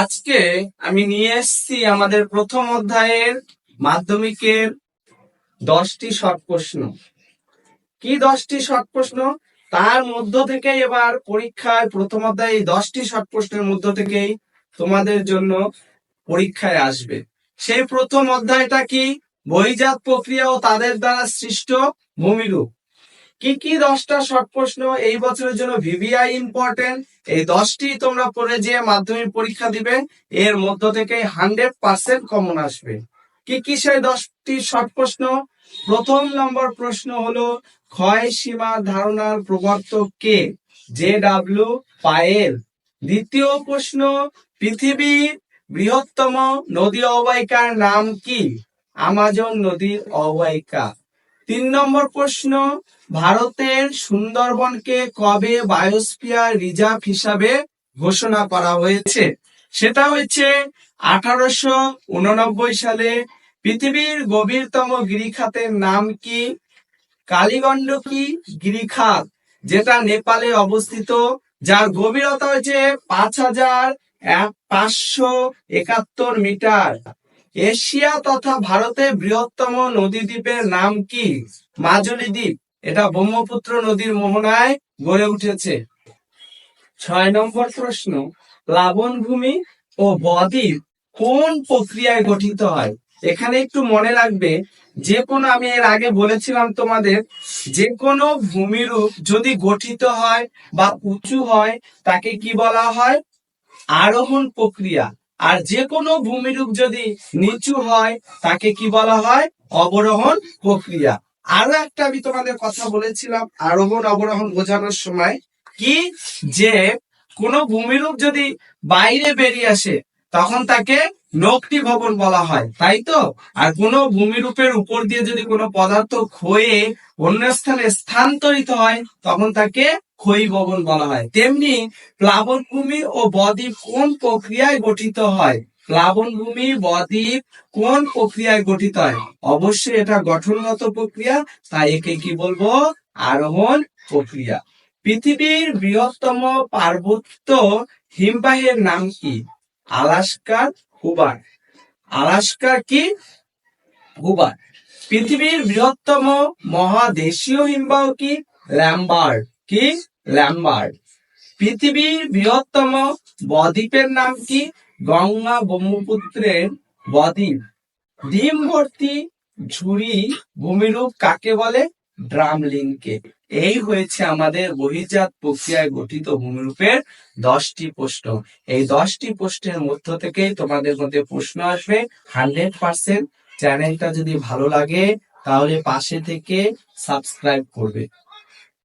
আজকে আমি নিয়ে এসেছি আমাদের প্রথম অধ্যায়ের মাধ্যমিকের দশটি শর্ট প্রশ্ন কি দশটি শর্ট প্রশ্ন তার মধ্য থেকে এবার পরীক্ষায় প্রথম অধ্যায় এই দশটি শর্ট প্রশ্নের মধ্য থেকেই তোমাদের জন্য পরীক্ষায় আসবে। সেই প্রথম অধ্যায়টা কি? বহিজাত প্রক্রিয়া ও তাদের দ্বারা সৃষ্ট ভূমিরূপ। কি কি দশটা শর্ট প্রশ্ন এই বছরের জন্য ভিভিআই ইম্পর্টেন্ট এই দশটি তোমরা পড়ে যে মাধ্যমিক পরীক্ষা দিবে, এর মধ্য থেকে হান্ড্রেড পার্সেন্ট কমন আসবে। কি কি সেই দশটি শর্ট প্রশ্ন? প্রথম নম্বর প্রশ্ন হলো, ক্ষয় সীমা ধারণার প্রবর্তক কে? J W Payel. দ্বিতীয় প্রশ্ন, পৃথিবীর বৃহত্তম নদী অববাহিকার নাম কি? আমাজন নদীর অববাহিকা। তিন নম্বর প্রশ্ন ভারতের সুন্দরবনকে কবে বায়োস্ফিয়ার রিজার্ভ হিসাবে ঘোষণা করা হয়েছে? সেটা হচ্ছে আঠারোশো উননব্বই সালে পৃথিবীর গভীরতম গিরিখাতের নাম কি? কালীগণ্ডকী গিরিখাত, যেটা নেপালে অবস্থিত, যার গভীরতা হচ্ছে পাঁচ হাজার পাঁচশো একাত্তর মিটার। এশিয়া তথা ভারতের বৃহত্তম নদী দ্বীপের নাম কি? মাজুলি দ্বীপ। এটা ব্রহ্মপুত্র নদীর মোহনায় গড়ে উঠেছে। ছয় নম্বর প্রশ্ন, প্লাবন ভূমি ও বদ্বীপ কোন প্রক্রিয়ায় গঠিত হয়? এখানে একটু মনে রাখবে, যে কোনো আমি এর আগে বলেছিলাম তোমাদের, যে কোনো ভূমিরূপ যদি গঠিত হয় বা উঁচু হয়, তাকে কি বলা হয়? আরোহণ প্রক্রিয়া। আর যে কোনো ভূমিরূপ যদি নিচু হয়, তাকে কি বলা হয়? অবরোহণ প্রক্রিয়া। আরও একটা আমি তোমাদের কথা বলেছিলাম, আরোহণ অবরোহণ বোঝানোর সময়, কি? যে কোন ভূমিরূপ যদি বাইরে বেরিয়ে আসে, তখন তাকে নকটি ভবন বলা হয়, তাই তো? আর কোনো ভূমিরূপের উপর দিয়ে যদি কোনো পদার্থ ক্ষয়ে অন্য স্থানে স্থানান্তরিত হয়, তখন তাকে ক্ষয়ী ভবন বলা হয়। তেমনি প্লাবনভূমি ও বদ্বীপ কোন প্রক্রিয়ায় গঠিত হয়? প্লাবনভূমি বদ্বীপ কোন প্রক্রিয়ায় গঠিত হয়? অবশ্যই এটা গঠনগত প্রক্রিয়া, তাই একে কি বলব? আরোহণ প্রক্রিয়া। পৃথিবীর বৃহত্তম পার্বত্য হিমবাহের নাম কি? আলাস্কার হুবার আলাস্কা কি? হুবার পৃথিবীর বৃহত্তম মহাদেশীয় হিমবাহ কি? ল্যাম্বার্ড কি? ল্যাম্বার্ড পৃথিবীর বৃহত্তম বদ্বীপের নাম কি? গঙ্গা ব্রহ্মপুত্রের বদ্বীপ। ডিম ভর্তি ঝুড়ি ভূমিরূপ কাকে বলে? ড্রামলিংকে এই হয়েছে আমাদের বহির্জাত প্রক্রিয়ায় গঠিত ভূমিরূপের দশটি প্রশ্ন এই দশটি প্রশ্নের মধ্য থেকে তোমাদের মধ্যে প্রশ্ন আসবে হান্ড্রেড পার্সেন্ট। চ্যানেলটা যদি ভালো লাগে, তাহলে পাশে থেকে সাবস্ক্রাইব করবে।